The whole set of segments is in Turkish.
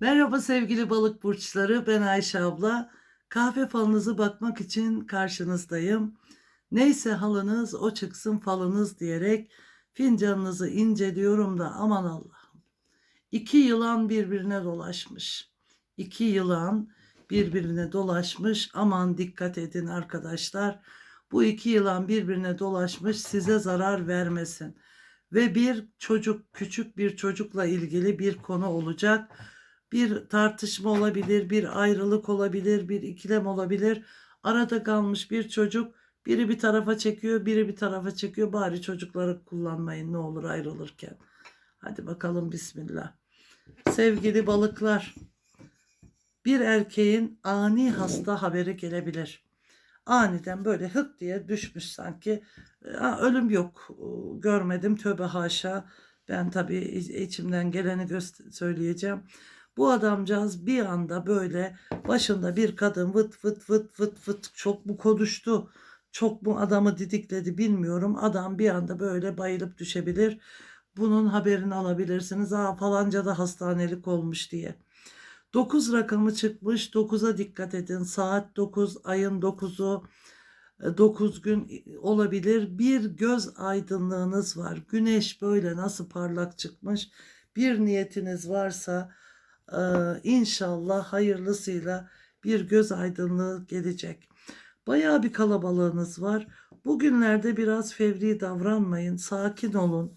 Merhaba sevgili balık burçları, ben Ayşe abla. Kahve falınızı bakmak için karşınızdayım. Neyse halınız o çıksın falınız diyerek fincanınızı inceliyorum da aman Allah'ım. İki yılan birbirine dolaşmış. İki yılan birbirine dolaşmış. Aman dikkat edin arkadaşlar. Bu iki yılan birbirine dolaşmış size zarar vermesin. Ve bir çocuk, küçük bir çocukla ilgili bir konu olacak bir tartışma olabilir, bir ayrılık olabilir, bir ikilem olabilir. Arada kalmış bir çocuk biri bir tarafa çekiyor, biri bir tarafa çekiyor. Bari çocukları kullanmayın ne olur ayrılırken. Hadi bakalım bismillah. Sevgili balıklar, bir erkeğin ani hasta haberi gelebilir. Aniden böyle hık diye düşmüş sanki. Ha, ölüm yok görmedim tövbe haşa. Ben tabii içimden geleni söyleyeceğim. Bu adamcağız bir anda böyle başında bir kadın vıt vıt vıt vıt vıt çok mu konuştu? Çok mu adamı didikledi bilmiyorum. Adam bir anda böyle bayılıp düşebilir. Bunun haberini alabilirsiniz. Aa falanca da hastanelik olmuş diye. 9 rakamı çıkmış. 9'a dikkat edin. Saat 9, ayın 9'u. 9 gün olabilir. Bir göz aydınlığınız var. Güneş böyle nasıl parlak çıkmış. Bir niyetiniz varsa ee, inşallah hayırlısıyla bir göz aydınlığı gelecek. Bayağı bir kalabalığınız var. Bugünlerde biraz fevri davranmayın. Sakin olun.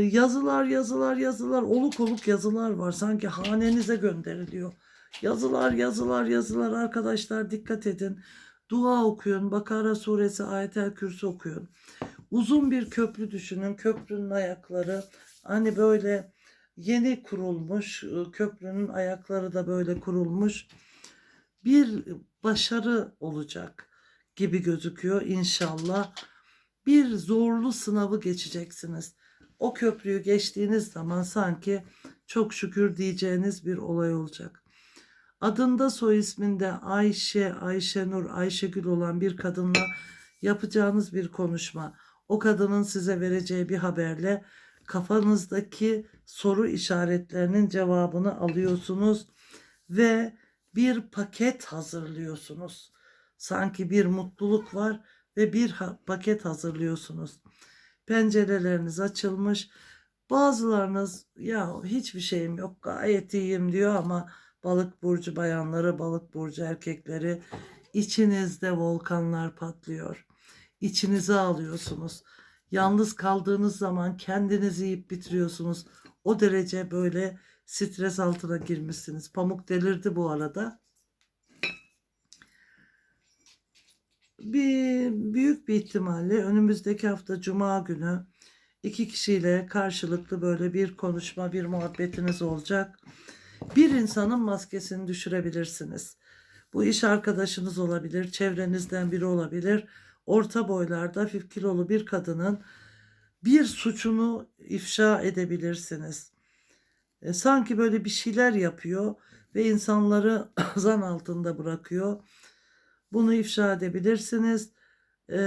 Yazılar yazılar yazılar oluk oluk yazılar var. Sanki hanenize gönderiliyor. Yazılar yazılar yazılar arkadaşlar dikkat edin. Dua okuyun. Bakara suresi ayetel kürsü okuyun. Uzun bir köprü düşünün. Köprünün ayakları hani böyle yeni kurulmuş ıı, köprünün ayakları da böyle kurulmuş bir başarı olacak gibi gözüküyor inşallah. Bir zorlu sınavı geçeceksiniz. O köprüyü geçtiğiniz zaman sanki çok şükür diyeceğiniz bir olay olacak. Adında soy isminde Ayşe, Ayşenur, Ayşegül olan bir kadınla yapacağınız bir konuşma. O kadının size vereceği bir haberle kafanızdaki soru işaretlerinin cevabını alıyorsunuz ve bir paket hazırlıyorsunuz. Sanki bir mutluluk var ve bir paket hazırlıyorsunuz. Pencereleriniz açılmış. Bazılarınız ya hiçbir şeyim yok gayet iyiyim diyor ama balık burcu bayanları, balık burcu erkekleri içinizde volkanlar patlıyor. İçinize alıyorsunuz. Yalnız kaldığınız zaman kendinizi yiyip bitiriyorsunuz. O derece böyle stres altına girmişsiniz. Pamuk delirdi bu arada. Bir büyük bir ihtimalle önümüzdeki hafta cuma günü iki kişiyle karşılıklı böyle bir konuşma, bir muhabbetiniz olacak. Bir insanın maskesini düşürebilirsiniz. Bu iş arkadaşınız olabilir, çevrenizden biri olabilir orta boylarda hafif kilolu bir kadının bir suçunu ifşa edebilirsiniz. E, sanki böyle bir şeyler yapıyor ve insanları zan altında bırakıyor. Bunu ifşa edebilirsiniz. E,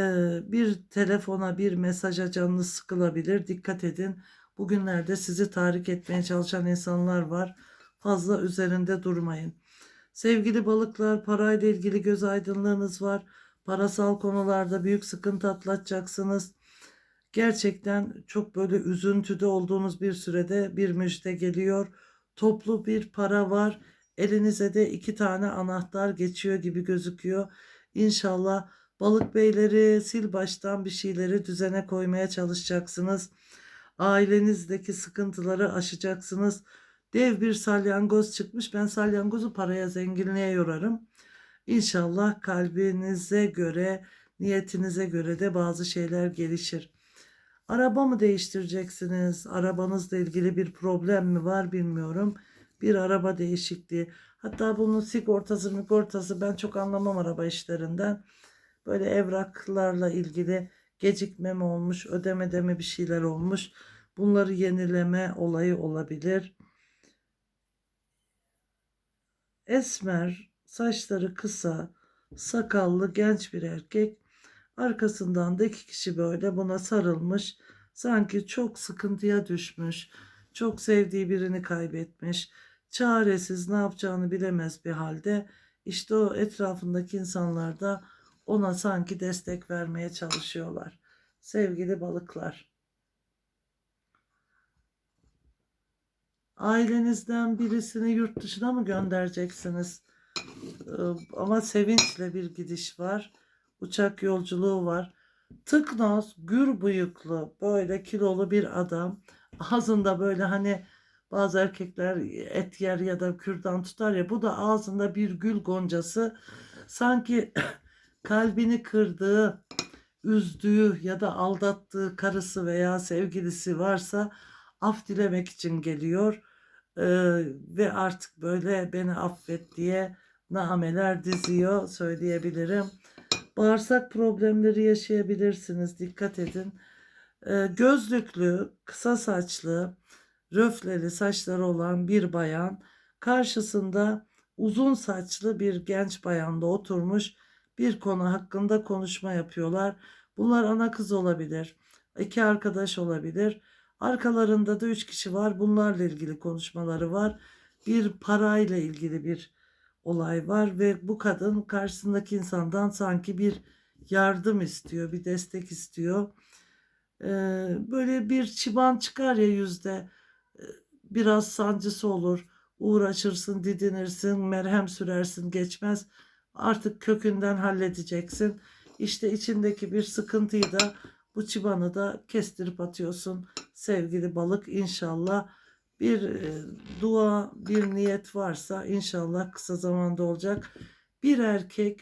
bir telefona, bir mesaja canınız sıkılabilir. Dikkat edin. Bugünlerde sizi tahrik etmeye çalışan insanlar var. Fazla üzerinde durmayın. Sevgili balıklar, parayla ilgili göz aydınlığınız var. Parasal konularda büyük sıkıntı atlatacaksınız. Gerçekten çok böyle üzüntüde olduğunuz bir sürede bir müjde geliyor. Toplu bir para var. Elinize de iki tane anahtar geçiyor gibi gözüküyor. İnşallah balık beyleri sil baştan bir şeyleri düzene koymaya çalışacaksınız. Ailenizdeki sıkıntıları aşacaksınız. Dev bir salyangoz çıkmış. Ben salyangozu paraya zenginliğe yorarım. İnşallah kalbinize göre, niyetinize göre de bazı şeyler gelişir. Araba mı değiştireceksiniz? Arabanızla ilgili bir problem mi var bilmiyorum. Bir araba değişikliği. Hatta bunun sigortası, migortası ben çok anlamam araba işlerinden. Böyle evraklarla ilgili gecikme mi olmuş, ödemede mi bir şeyler olmuş. Bunları yenileme olayı olabilir. Esmer saçları kısa, sakallı genç bir erkek. Arkasından da iki kişi böyle buna sarılmış. Sanki çok sıkıntıya düşmüş. Çok sevdiği birini kaybetmiş. çaresiz ne yapacağını bilemez bir halde işte o etrafındaki insanlar da ona sanki destek vermeye çalışıyorlar. Sevgili balıklar. Ailenizden birisini yurt dışına mı göndereceksiniz? Ee, Ama sevinçle bir gidiş var. Uçak yolculuğu var. Tıknaz, gür bıyıklı, böyle kilolu bir adam. Ağzında böyle hani bazı erkekler et yer ya da kürdan tutar ya. Bu da ağzında bir gül goncası. Sanki kalbini kırdığı, üzdüğü ya da aldattığı karısı veya sevgilisi varsa af dilemek için geliyor. Ee, ve artık böyle beni affet diye nameler diziyor söyleyebilirim. Bağırsak problemleri yaşayabilirsiniz. Dikkat edin. Ee, gözlüklü, kısa saçlı, röfleli saçları olan bir bayan karşısında uzun saçlı bir genç bayanla oturmuş bir konu hakkında konuşma yapıyorlar. Bunlar ana kız olabilir. iki arkadaş olabilir. Arkalarında da üç kişi var. Bunlarla ilgili konuşmaları var. Bir parayla ilgili bir olay var ve bu kadın karşısındaki insandan sanki bir yardım istiyor, bir destek istiyor. Ee, böyle bir çıban çıkar ya yüzde Ee, biraz sancısı olur. Uğraşırsın, didinirsin, merhem sürersin, geçmez. Artık kökünden halledeceksin. İşte içindeki bir sıkıntıyı da bu çıbanı da kestirip atıyorsun sevgili balık. İnşallah bir e, dua, bir niyet varsa inşallah kısa zamanda olacak. Bir erkek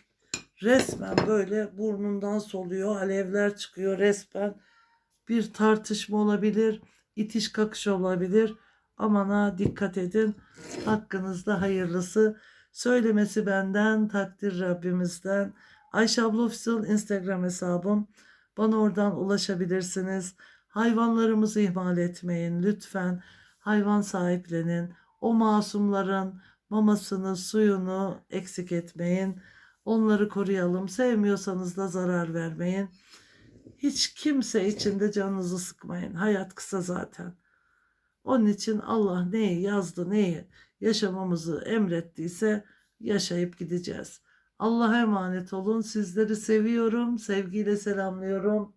resmen böyle burnundan soluyor, alevler çıkıyor resmen. Bir tartışma olabilir, itiş kakış olabilir. Aman ha dikkat edin. Hakkınızda hayırlısı. Söylemesi benden, takdir Rabbimizden. Ayşe abla Instagram hesabım. Bana oradan ulaşabilirsiniz. Hayvanlarımızı ihmal etmeyin lütfen. Hayvan sahiplenin. O masumların mamasını, suyunu eksik etmeyin. Onları koruyalım. Sevmiyorsanız da zarar vermeyin. Hiç kimse için de canınızı sıkmayın. Hayat kısa zaten. Onun için Allah neyi yazdı, neyi yaşamamızı emrettiyse yaşayıp gideceğiz. Allah'a emanet olun. Sizleri seviyorum. Sevgiyle selamlıyorum.